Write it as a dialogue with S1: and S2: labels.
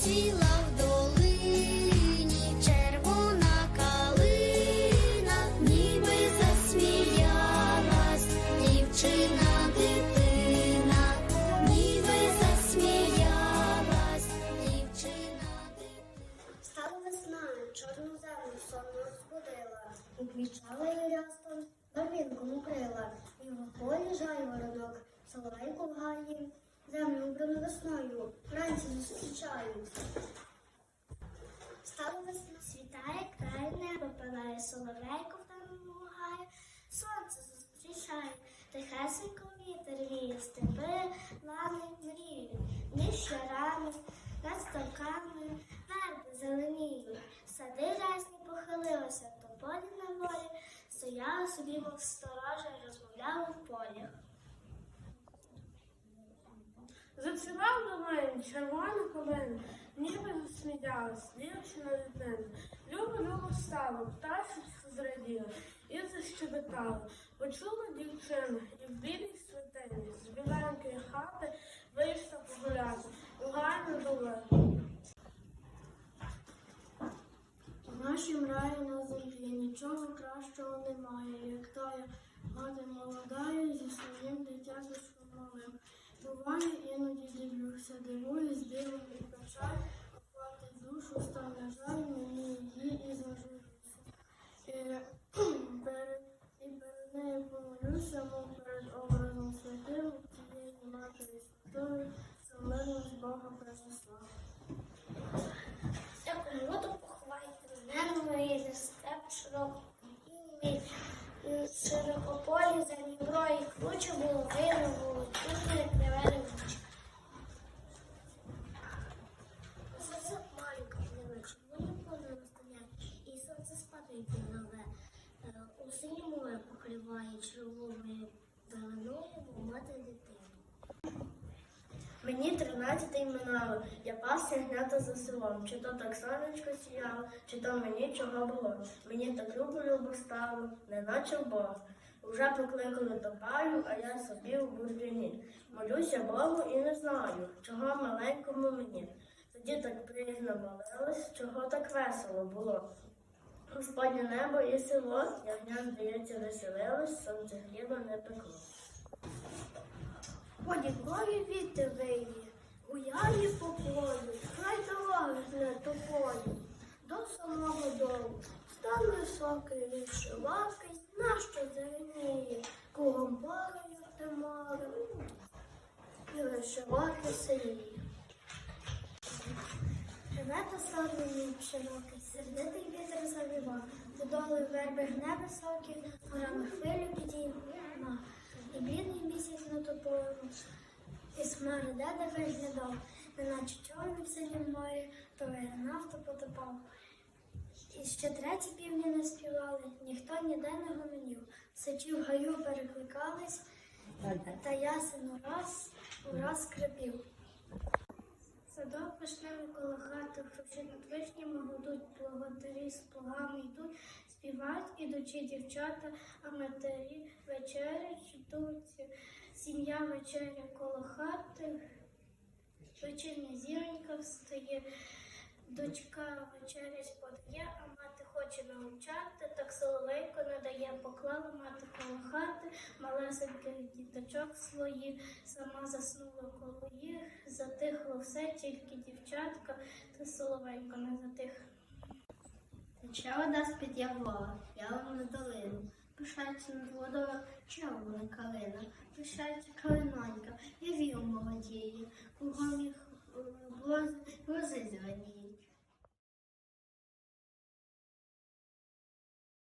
S1: Засіла в долині червона калина, ніби засміялась дівчина дитина, ніби засміялась дівчина дитина.
S2: Стала весна, чорну землю сонно розбудила, і квічала і рястом, барвінком укрила, і в полі жайворонок, соловейку в гаї, землю убрану весною, вранці зустрічають. Стала весна, світає край небо палає, соловейко в темному сонце зустрічає, тихесенько вітер віє, степи, лани мріють, між ярами, над ставками, верби зеленіють, сади рясні похилилися, тополі на волі, стояли собі, мов сторожа, і розмовляли в полі.
S3: Зацвівав до мене червона калина, ніби засміялась, дівчина дитина. Любо, любо стало, пташечка зраділа і защебетала. Почула дівчина і в білій святині з біленької хати вийшла погуляти, у гарну долину.
S2: В нашім раї на землі нічого кращого немає, як тая мати молодая зі своїм дитяточком малим. Буває, іноді дивлюся, дивуюсь, дивом і печаль, охватить душу, стане жаль мені її і зажурюся. І перед, нею помолюся, мов перед образом святим, тієї матері святої, що з Бога принесла. Дякую, воду степ широко і широкополі за Дніпро і круче було видно, Е, У синє море покриває червоною зеленою, мати. Мені тринадцятий минало, я пас ягнята за селом. Чи то так сонечко сіяло, чи то мені чого було. Мені так любо любо стало, неначе в Бога. Уже покликали до паю, а я собі у бур'яні. Молюся Богу і не знаю, чого маленькому мені. Тоді так приязно молилась, чого так весело було. Господнє небо і село, ягня, здається, веселилось, сонце хліба не пекло. По Дніпрові вітер виє, гуляє по полю, хай дороги не тополю. До самого долу стан високий, вишивакий, нащо зеленіє, кругом поле, як те море, і вишиваки синіє. Живе та садний широкий, сердитий вітер завіва, додоли верби гне високі, горами хвилю підійма, і бідний місяць на топору, і де виглядав, неначе чорний в синім морі, то нафту потопав. І ще треті півні не співали, ніхто ніде не гомонів, сичі в гаю перекликались, та ясен ураз, ураз скрипів. Садок вишневий коло хати, хрущі над вишнями гудуть, благодарі з плугами йдуть, співають ідучі дівчата, а матері вечерять йдуть. Сім'я вечеря коло хати, вечірня зіронька встає, дочка вечерять подає, а мати хоче навчати, так соловейко не дає, поклала мати коло хати, малесеньких діточок своїх, сама заснула коло їх, затихло все, тільки дівчатка, та соловейко не затих. Тече вода з-під явола, ялом на долину, пишається водою червона калина, пишається калинонька, я вірю молодіє, кругом їх е, лози зеленіє.